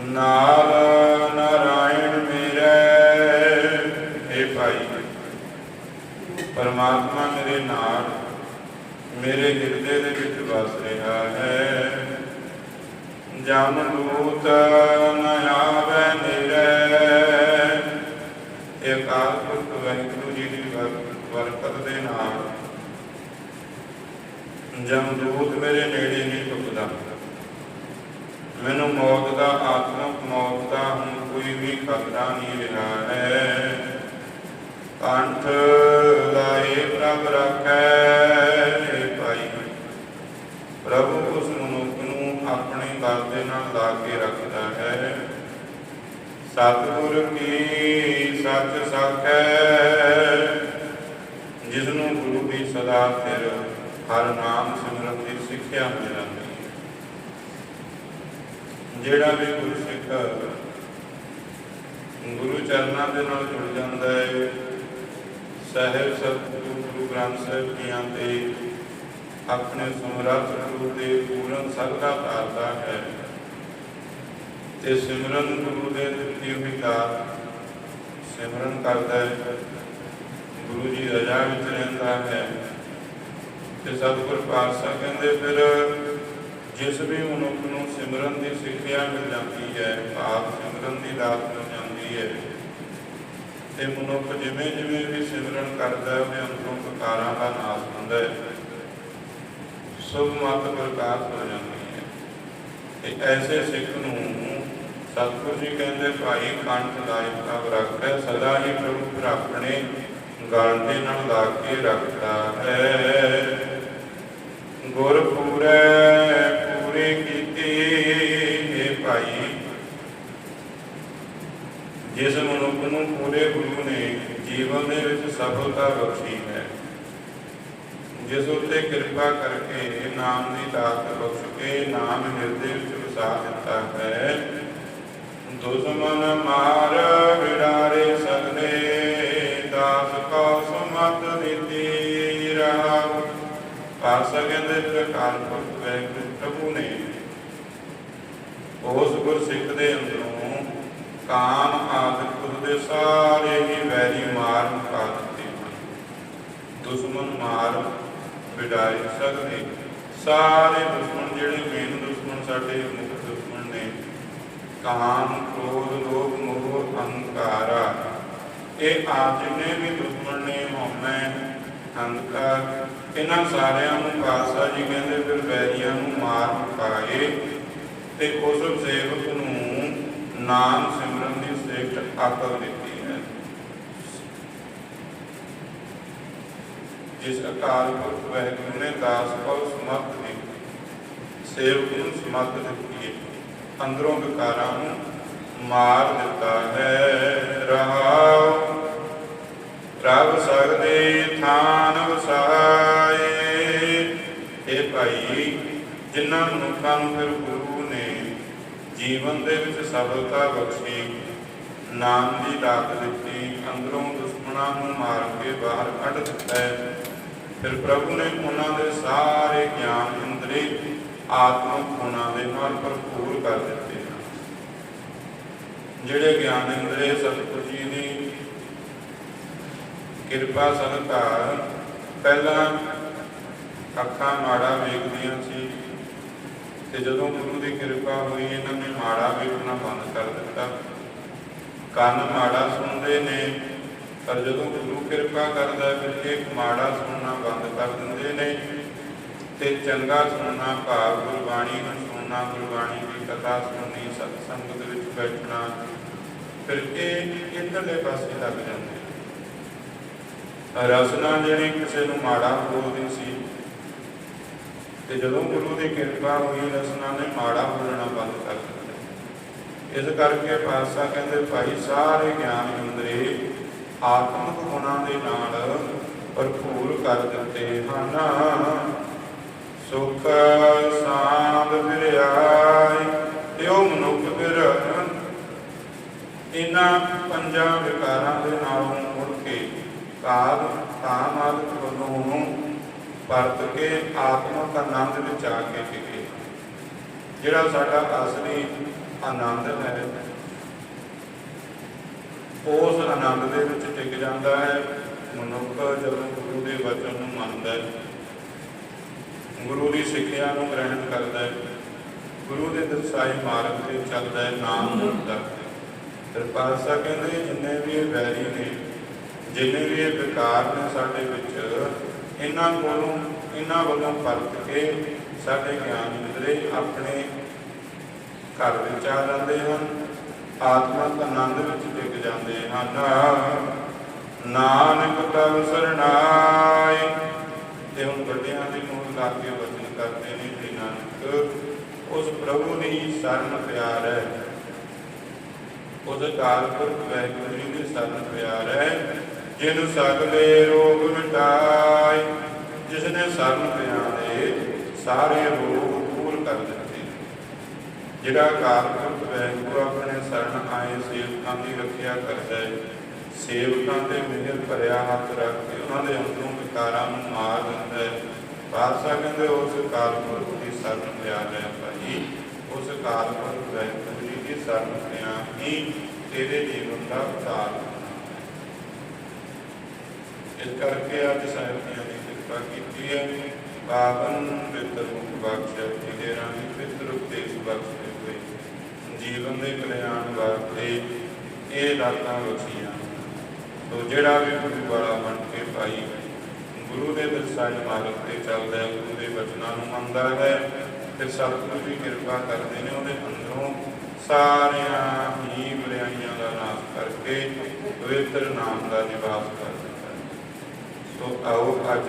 ਨਾਲ ਨਾਰਾਇਣ ਮੇਰੇ हे ਭਾਈ, ਪਰਮਾਤਮਾ ਮੇਰੇ ਨਾਲ, ਮੇਰੇ ਹਿਰਦੇ ਦੇ ਵਿੱਚ ਵਸ ਰਿਹਾ ਹੈ। ਜਨ ਦੂਤ ਨ ਆਵੇ ਮੇਰੇ ਇਹ ਅਕਾਲ ਪੁਰਖ ਵਾਹਿਗੁਰੂ ਜੀ ਦੀ ਬਰ- ਬਰਕਤ ਦੇ ਨਾਲ। ਜਮਦੂਤ ਮੇਰੇ ਨੇੜੇ ਨਹੀਂ ਟੁਕਦਾ ਮੈਨੂੰ ਮੌਤ ਦਾ ਆਤਮਕ ਮੌਤ ਦਾ ਹੁਣ ਕੋਈ ਵੀ ਖਤਰਾ ਨਹੀਂ ਰਿਹਾ ਹੈ। ਕੰਠ ਲਾਏ ਪ੍ਰਭ ਰੱਖੈ, ਭਾਈ ਪ੍ਰਭੂ ਉਸ ਮਨੁੱਖ ਨੂੰ ਆਪਣੇ ਗਲ ਦੇ ਨਾਲ ਲਾ ਕੇ ਰੱਖਦਾ ਹੈ। ਸਤਿਗੁਰ ਕੀ ਸੱਚ ਸਾਖੈ ਜਿਸ ਨੂੰ ਗੁਰੂ ਦੀ ਸਦਾ ਫਿਰ ਹਰ ਨਾਮ ਸਿਮਰਨ ਦੀ ਸਿੱਖਿਆ ਮਿਲ ਜਿਹੜਾ ਵੀ ਗੁਰੂ ਸਿੱਖ ਗੁਰੂ ਚਰਨਾਂ ਦੇ ਨਾਲ ਜੁੜ ਜਾਂਦਾ ਹੈ, ਸਾਹਿਬ ਸਤਿਗੁਰੂ, ਗੁਰੂ ਗ੍ਰੰਥ ਸਾਹਿਬ ਜੀਆਂ ਤੇ ਆਪਣੇ ਸਮਰੱਥ ਗੁਰੂ ਦੇ ਪੂਰਨ ਸਰਦਾ ਧਾਰਦਾ ਹੈ ਤੇ ਸਿਮਰਨ ਗੁਰੂ ਦੇ ਦਿੱਤੀ ਹੋਈ ਦਾਤ ਸਿਮਰਨ ਕਰਦਾ ਹੈ, ਗੁਰੂ ਜੀ ਰਜਾ ਵਿੱਚ ਰਹਿੰਦਾ ਹੈ ਤੇ ਸਤਿਗੁਰ ਪਾਤਸ਼ਾਹ ਕਹਿੰਦੇ ਫਿਰ ਜਿਸ ਵੀ ਮਨੁੱਖ ਨੂੰ ਸਿਮਰਨ ਦੀ ਸਿੱਖਿਆ ਮਿਲ ਜਾਂਦੀ ਹੈ, ਭਾਵ ਸਿਮਰਨ ਦੀ ਦਾਤ ਮਿਲ ਜਾਂਦੀ ਹੈ। ਤੇ ਮਨੁੱਖ ਜਿਵੇਂ ਜਿਵੇਂ ਵੀ ਸਿਮਰਨ ਕਰਦਾ ਹੈ, ਉਹਦੇ ਅੰਦਰੋਂ ਵਿਕਾਰਾਂ ਦਾ ਨਾਸ਼ ਹੁੰਦਾ ਹੈ। ਸੁਭ ਮਤ ਪ੍ਰਕਾਸ਼ ਹੋ ਜਾਂਦੀ ਹੈ। ਤੇ ਐਸੇ ਸਿੱਖ ਨੂੰ ਸਤਿਗੁਰ ਜੀ ਕਹਿੰਦੇ, ਭਾਈ, ਕੰਠ ਲਾਇ ਪ੍ਰਭ ਸਦਾ ਹੀ ਪ੍ਰਭੂ ਆਪਣੇ ਗਲ ਦੇ ਨਾਲ ਲਾ ਕੇ ਰੱਖਦਾ ਹੈ। ਗੁਰ ਪੂਰੈ ਕੀਤੀ ਹੈ ਭਾਈ ਜਿਸ ਮਨੁੱਖ ਨੂੰ ਪੂਰੇ ਗੁਰੂ ਨੇ ਜੀਵਨ ਦੇ ਵਿੱਚ ਸਫਲਤਾ ਬਖਸ਼ੀ ਹੈ। ਜਿਸ ਉੱਤੇ ਕਿਰਪਾ ਕਰਕੇ ਨਾਮ ਦੀ ਦਾਤ ਬਖਸ਼ ਕੇ ਨਾਮ ਹਿਰਦੇ ਵਿੱਚ ਵਸਾ ਦਿੱਤਾ ਹੈ। ਦੁਸ਼ਮਨ ਮਾਰ ਵਿੜਾਰੇ ਸਗਲੇ ਦਾਸ ਕੋ ਸਮਤ ਦਿੱਤੀ ਰਹਾਉ ਪਾਸਾ ਪ੍ਰਕਾਰ ਪੁਰਖ ਵੈਗੁਰੂ ਪ੍ਰਭੂ ਨੇ। ਉਸ ਗੁਰਸਿੱਖ ਦੇ ਅੰਦਰੋਂ ਕਾਮ ਆਦਿ ਕੁਲ ਦੇ ਸਾਰੇ ਹੀ ਵੈਰੀ ਮਾਰ ਮੁਕਾ ਦਿੱਤੇ। ਹਨ ਮਾਰ ਵਿਡਾਈ ਸਕਦੇ। ਸਾਰੇ ਦੁਸ਼ਮਣ ਜਿਹੜੇ ਮੇਨ ਦੁਸ਼ਮਣ ਸਾਡੇ ਮੁੱਖ ਦੁਸ਼ਮਣ ਨੇ। ਕਾਮ ਕ੍ਰੋਧ, ਲੋਭ, ਮੋਹ ਅਹੰਕਾਰਾ ਇਹ ਆਪ ਜਿੰਨੇ ਵੀ ਦੁਸ਼ਮਣ ਨੇ ਹਉਮੈ ਹੰਕਾਰ। ਇਹਨਾਂ ਸਾਰਿਆਂ ਨੂੰ ਖਾਲਸਾ ਜੀ ਕਹਿੰਦੇ ਫਿਰ ਵੈਰੀਆਂ ਨੂੰ ਮਾਰ ਮੁਕਾਏ ਤੇ ਉਸ ਸੇਵਕ ਨੂੰ ਨਾਮ ਸਿਮਰਨ ਦੀ ਸਿੱਖ ਆਕਲ ਦਿੱਤੀ ਹੈ। ਜਿਸ ਅਕਾਲ ਪੁਰਖ ਵਾਹਿਗੁਰੂ ਨੇ ਦਾਸ ਕੋ ਸੇਵਕ ਨੂੰ ਸਮਰਥ ਦਿੱਤੀ ਅੰਦਰੋਂ ਵਿਕਾਰਾਂ ਨੂੰ ਮਾਰ ਦਿੱਤਾ ਹੈ। ਰਹਾਉ ਪ੍ਰਭ ਸਗਦੇ ਥਾਨ ਵਸਾਏ। ਇਹ ਭਾਈ, ਜਿਨ੍ਹਾਂ ਮਨੁੱਖਾਂ ਨੂੰ ਫਿਰ ਗੁਰੂ ਨੇ ਜੀਵਨ ਦੇ ਵਿੱਚ ਸਫਲਤਾ ਬਖਸ਼ੀ ਨਾਮ ਦੀ ਦਾਤ ਦਿੱਤੀ, ਅੰਦਰੋਂ ਦੁਸ਼ਮਣਾਂ ਨੂੰ ਮਾਰ ਕੇ ਬਾਹਰ ਕੱਢ ਦਿੱਤਾ ਹੈ। ਫਿਰ ਪ੍ਰਭੂ ਨੇ ਉਹਨਾਂ ਦੇ ਸਾਰੇ ਗਿਆਨ ਇੰਦਰੀ ਆਤਮਿਕ ਗੁਣਾਂ ਦੇ ਨਾਲ ਭਰਪੂਰ ਕਰ ਦਿੱਤੇ ਹਨ। ਜਿਹੜੇ ਗਿਆਨ ਇੰਦਰੀ ਸਤਿਗੁਰ ਜੀ ਦੀ ਕਿਰਪਾ ਸਦਕਾ ਪਹਿਲਾਂ ਅੱਖਾਂ ਮਾੜਾ ਵੇਖਦੀਆਂ ਸੀ ਤੇ ਜਦੋਂ ਗੁਰੂ ਦੀ ਕਿਰਪਾ ਹੋਈ, ਇਹਨਾਂ ਨੇ ਮਾੜਾ ਵੇਖਣਾ ਬੰਦ ਕਰ ਦਿੱਤਾ। ਕੰਨ ਮਾੜਾ ਸੁਣਦੇ ਨੇ, ਪਰ ਜਦੋਂ ਗੁਰੂ ਕਿਰਪਾ ਕਰਦਾ ਫਿਰ ਇਹ ਮਾੜਾ ਸੁਣਨਾ ਬੰਦ ਕਰ ਦਿੰਦੇ ਨੇ ਤੇ ਚੰਗਾ ਸੁਣਨਾ ਭਾਵ ਗੁਰਬਾਣੀ ਨੂੰ ਸੁਣਨਾ, ਗੁਰਬਾਣੀ ਦੀ ਕਥਾ ਸੁਣਨੀ ਸਤ ਸੰਗਤ ਵਿੱਚ ਬੈਠਣਾ, ਫਿਰ ਇਹ ਇੱਧਰਲੇ ਪਾਸੇ ਲੱਗ ਜਾਂਦੇ ਰਸਨਾ ਜਿਹੜੀ ਕਿਸੇ ਨੂੰ ਮਾੜਾ ਬੋਲਦੀ ਸੀ, ਤੇ ਜਦੋਂ ਗੁਰੂ ਦੀ ਕਿਰਪਾ ਹੋਈ, ਰਸਨਾ ਨੇ ਮਾੜਾ ਬੋਲਣਾ ਬੰਦ ਕਰ ਦਿੱਤਾ। ਇਸ ਕਰਕੇ ਪਾਤਸ਼ਾਹ ਕਹਿੰਦੇ, ਭਾਈ, ਸਾਰੇ ਗਿਆਨ ਇੰਦਰੀ ਆਤਮਿਕ ਗੁਣਾਂ ਦੇ ਨਾਲ ਭਰਪੂਰ ਕਰ ਦਿੱਤੇ ਹਨ। ਸੁਖ ਸਾਂਦ ਫਿਰ ਤੇ ਉਹ ਮਨੁੱਖ ਫਿਰ ਇਹਨਾਂ ਪੰਜਾਂ ਵਿਕਾਰਾਂ ਦੇ ਨਾਲੋਂ ਮੁੜ ਕੇ ਕਾਲ ਕਾਮ ਆਦਿ ਵੱਲੋਂ ਪਰਤ ਕੇ ਆਤਮਕ ਆਨੰਦ ਵਿੱਚ ਆ ਕੇ ਟਿਕੇ। ਜਿਹੜਾ ਸਾਡਾ ਅਸਲੀ ਆਨੰਦ ਹੈ। ਉਸ ਆਨੰਦ ਦੇ ਵਿੱਚ ਟਿਕ ਜਾਂਦਾ ਹੈ। ਮਨੁੱਖ ਜਦੋਂ ਗੁਰੂ ਦੇ ਵਚਨ ਨੂੰ ਮੰਨਦਾ ਹੈ, ਗੁਰੂ ਦੀ ਸਿੱਖਿਆ ਨੂੰ ਗ੍ਰਹਿਣ ਕਰਦਾ ਹੈ, ਗੁਰੂ ਦੇ ਦਰਸਾਏ ਮਾਰਗ ਤੇ ਚੱਲਦਾ ਹੈ, ਨਾਮ ਜਪਦਾ ਫਿਰ ਪਾਤਸ਼ਾਹ ਕਹਿੰਦੇ ਜਿੰਨੇ ਵੀ ਇਹ ਵੈਰੀ ਨੇ, ਜਿੰਨੇ ਵੀ ਇਹ ਵਿਕਾਰ ਨੇ ਸਾਡੇ ਵਿੱਚ, ਇਹਨਾਂ ਕੋਲੋਂ, ਇਹਨਾਂ ਵੱਲੋਂ ਪਰਤ ਕੇ ਸਾਡੇ ਗਿਆਨ ਇੰਦਰੇ ਆਪਣੇ ਘਰ ਵਿੱਚ ਆ ਜਾਂਦੇ ਹਨ, ਆਤਮਕ ਆਨੰਦ ਵਿੱਚ ਟਿਕ ਜਾਂਦੇ ਹਨ। ਨਾਨਕ ਤਵ ਸਰਣਾਈ ਤੇ ਹੁਣ ਵੱਡਿਆਂ ਦੀ ਮੂਲ ਲਾ ਵਚਨ ਕਰਦੇ ਨੇ ਕਿ ਨਾਨਕ। ਉਸ ਪ੍ਰਭੂ ਦੀ ਸ਼ਰਨ ਪਿਆਰ ਹੈ। ਉਹਦੇ ਕਾਲਪੁਰਖ ਵਾਹਿਗੁਰੂ ਜੀ ਦੀ ਸ਼ਰਨ ਪਿਆਰ ਹੈ। ਜਿਹਨੂੰ ਸਗਲੇ ਰੋਗ ਮਿਟਾਏ ਜਿਸ ਨੇ ਸ਼ਰਨ ਪਿਆਰੇ, ਸਾਰੇ ਰੋਗ ਜਿਹੜਾ ਕਾਲਪੁਰਖ ਵਾਹਿਗੁਰੂ ਆਪਣੇ ਸ਼ਰਨ ਆਏ, ਸੇਵਕਾਂ ਦੀ ਰੱਖਿਆ ਕਰਦਾ ਹੈ। ਸੇਵਕਾਂ ਤੇ ਮਿਹਰ ਭਰਿਆ ਹੱਥ ਰੱਖ ਕੇ ਉਹਨਾਂ ਦੇ ਅੰਦਰੋਂ ਵਿਕਾਰਾਂ ਨੂੰ ਮਾਰ ਦਿੰਦਾ ਹੈ। ਬਾਦਸ਼ਾਹ ਕਹਿੰਦੇ, ਉਸ ਕਾਲਪੁਰਖ ਦੀ ਸ਼ਰਨ ਪਿਆਰ ਹੈ ਭਾਈ। ਉਸ ਕਾਲਪੁਰਖ ਵਾਹਿਗੁਰੂ ਜੀ ਦੀ ਸ਼ਰਨ ਪਿਆਰ ਹੀ ਤੇਰੇ ਜੀਵਨ ਦਾ ਉਤਾਰ ਇਸ ਕਰਕੇ ਅੱਜ ਸਾਹਿਬ ਜੀ ਨੇ ਕਿਰਪਾ ਕੀਤੀ ਹੈ। ਪਾਵਨ ਪਿਤਰ ਮੁਖ ਬਖਸ਼ਿਆ ਜਿਹਦੇ ਰਾਹੀਂ ਪਿਤਰ ਉਪਦੇਸ਼ ਬਖਸ਼ੇ ਹੋਏ ਜੀਵਨ ਦੇ ਕਲਿਆਣ ਵਾਸਤੇ ਇਹ ਦਾਤਾਂ ਬਖਸ਼ੀਆਂ ਤੋ ਜਿਹੜਾ ਵੀ ਗੁਰੂ ਵਾਲਾ ਬਣ ਕੇ ਭਾਈ ਗੁਰੂ ਦੇ ਦਰਸਾਏ ਮਾਰਗ ਤੇ ਚੱਲਦਾ ਹੈ, ਗੁਰੂ ਦੇ ਬਚਨਾਂ ਨੂੰ ਮੰਨਦਾ ਹੈ ਤੇ ਸਤਿਗੁਰੂ ਜੀ ਕਿਰਪਾ ਕਰਦੇ ਨੇ, ਉਹਦੇ ਅੰਦਰੋਂ ਸਾਰਿਆਂ ਹੀ ਬੁਰਾਈਆਂ ਦਾ ਨਾਸ਼ ਕਰਕੇ ਪਵਿੱਤਰ ਨਾਮ ਦਾ ਨਿਵਾਸ ਕਰ ਦਿੱਤਾ। ਸੋ ਆਓ ਅੱਜ